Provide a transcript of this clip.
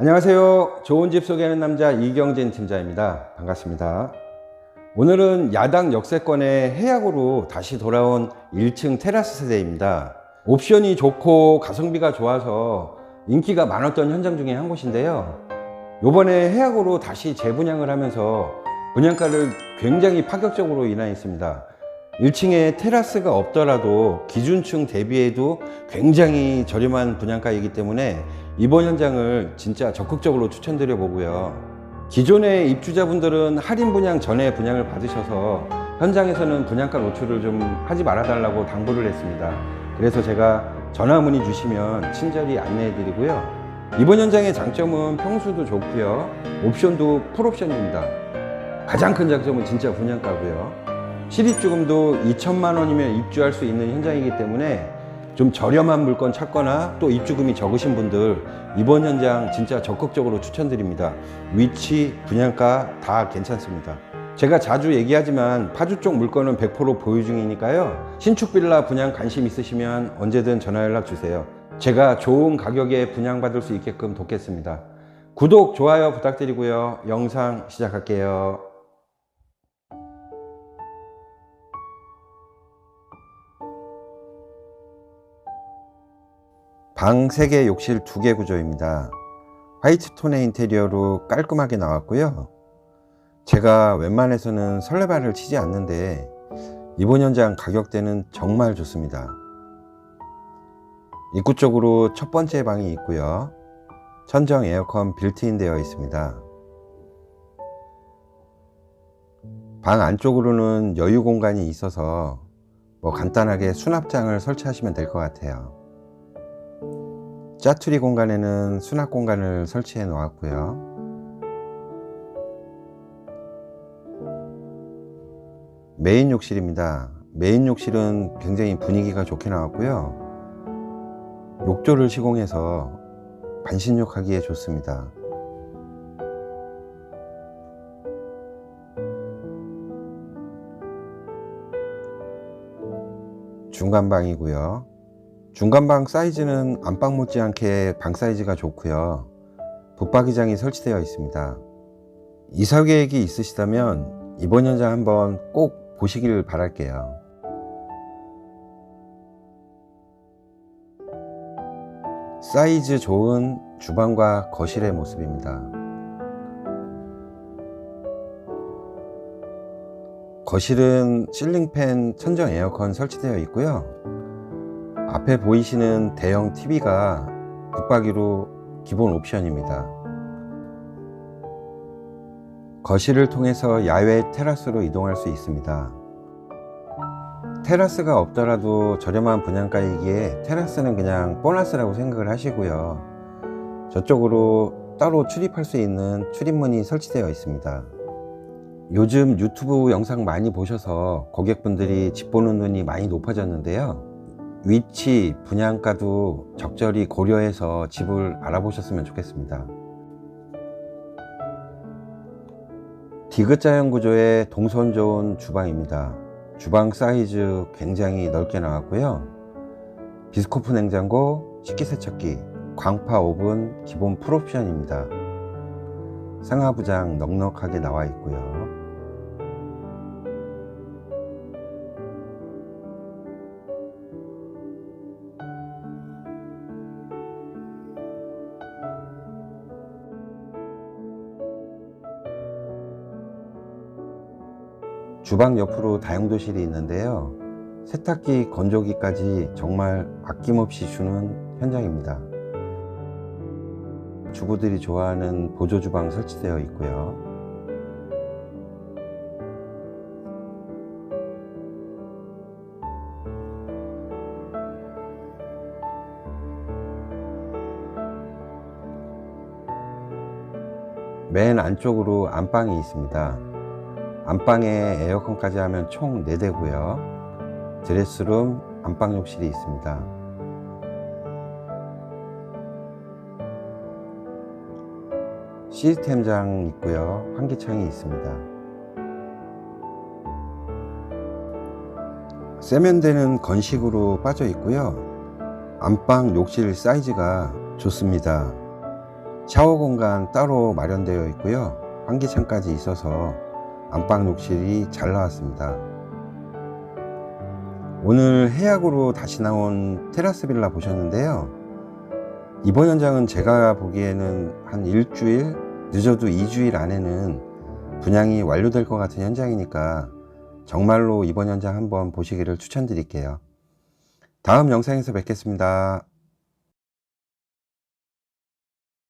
안녕하세요. 좋은 집 소개하는 남자 이경진 팀장입니다. 반갑습니다. 오늘은 야당 역세권의 해약으로 다시 돌아온 1층 테라스 세대입니다. 옵션이 좋고 가성비가 좋아서 인기가 많았던 현장 중에 한 곳인데요. 요번에 해약으로 다시 재분양을 하면서 분양가를 굉장히 파격적으로 인하했습니다. 1층에 테라스가 없더라도 기준층 대비해도 굉장히 저렴한 분양가이기 때문에 이번 현장을 진짜 적극적으로 추천드려 보고요. 기존의 입주자분들은 할인 분양 전에 분양을 받으셔서 현장에서는 분양가 노출을 좀 하지 말아달라고 당부를 했습니다. 그래서 제가 전화 문의 주시면 친절히 안내해 드리고요. 이번 현장의 장점은 평수도 좋고요. 옵션도 풀옵션입니다. 가장 큰 장점은 진짜 분양가고요. 실입주금도 2천만 원이면 입주할 수 있는 현장이기 때문에 좀 저렴한 물건 찾거나 또 입주금이 적으신 분들 이번 현장 진짜 적극적으로 추천드립니다. 위치, 분양가 다 괜찮습니다. 제가 자주 얘기하지만 파주 쪽 물건은 100% 보유 중이니까요. 신축 빌라 분양 관심 있으시면 언제든 전화 연락 주세요. 제가 좋은 가격에 분양받을 수 있게끔 돕겠습니다. 구독, 좋아요 부탁드리고요. 영상 시작할게요. 방 3개, 욕실 2개 구조입니다. 화이트 톤의 인테리어로 깔끔하게 나왔고요. 제가 웬만해서는 설레발을 치지 않는데 이번 현장 가격대는 정말 좋습니다. 입구 쪽으로 첫 번째 방이 있고요. 천정 에어컨 빌트인 되어 있습니다. 방 안쪽으로는 여유 공간이 있어서 뭐 간단하게 수납장을 설치하시면 될 것 같아요. 짜투리 공간에는 수납 공간을 설치해 놓았고요. 메인 욕실입니다. 메인 욕실은 굉장히 분위기가 좋게 나왔고요. 욕조를 시공해서 반신욕하기에 좋습니다. 중간방이고요. 중간방 사이즈는 안방 못지않게 방 사이즈가 좋고요. 붙박이장이 설치되어 있습니다. 이사 계획이 있으시다면 이번 현장 한번 꼭 보시길 바랄게요. 사이즈 좋은 주방과 거실의 모습입니다. 거실은 실링팬 천정 에어컨 설치되어 있고요. 앞에 보이시는 대형 TV가 붙박이로 기본 옵션입니다. 거실을 통해서 야외 테라스로 이동할 수 있습니다. 테라스가 없더라도 저렴한 분양가이기에 테라스는 그냥 보너스라고 생각을 하시고요. 저쪽으로 따로 출입할 수 있는 출입문이 설치되어 있습니다. 요즘 유튜브 영상 많이 보셔서 고객분들이 집 보는 눈이 많이 높아졌는데요. 위치, 분양가도 적절히 고려해서 집을 알아보셨으면 좋겠습니다. 디귿자형 구조의 동선 좋은 주방입니다. 주방 사이즈 굉장히 넓게 나왔고요. 비스코프 냉장고, 식기세척기, 광파 오븐 기본 풀옵션입니다. 상하부장 넉넉하게 나와 있고요. 주방 옆으로 다용도실이 있는데요. 세탁기, 건조기까지 정말 아낌없이 주는 현장입니다. 주부들이 좋아하는 보조 주방 설치되어 있고요. 맨 안쪽으로 안방이 있습니다. 안방에 에어컨까지 하면 총 4대고요. 드레스룸, 안방 욕실이 있습니다. 시스템장 있고요. 환기창이 있습니다. 세면대는 건식으로 빠져 있고요. 안방 욕실 사이즈가 좋습니다. 샤워 공간 따로 마련되어 있고요. 환기창까지 있어서 안방 욕실이 잘 나왔습니다. 오늘 해약으로 다시 나온 테라스 빌라 보셨는데요. 이번 현장은 제가 보기에는 한 일주일, 늦어도 2주일 안에는 분양이 완료될 것 같은 현장이니까 정말로 이번 현장 한번 보시기를 추천드릴게요. 다음 영상에서 뵙겠습니다.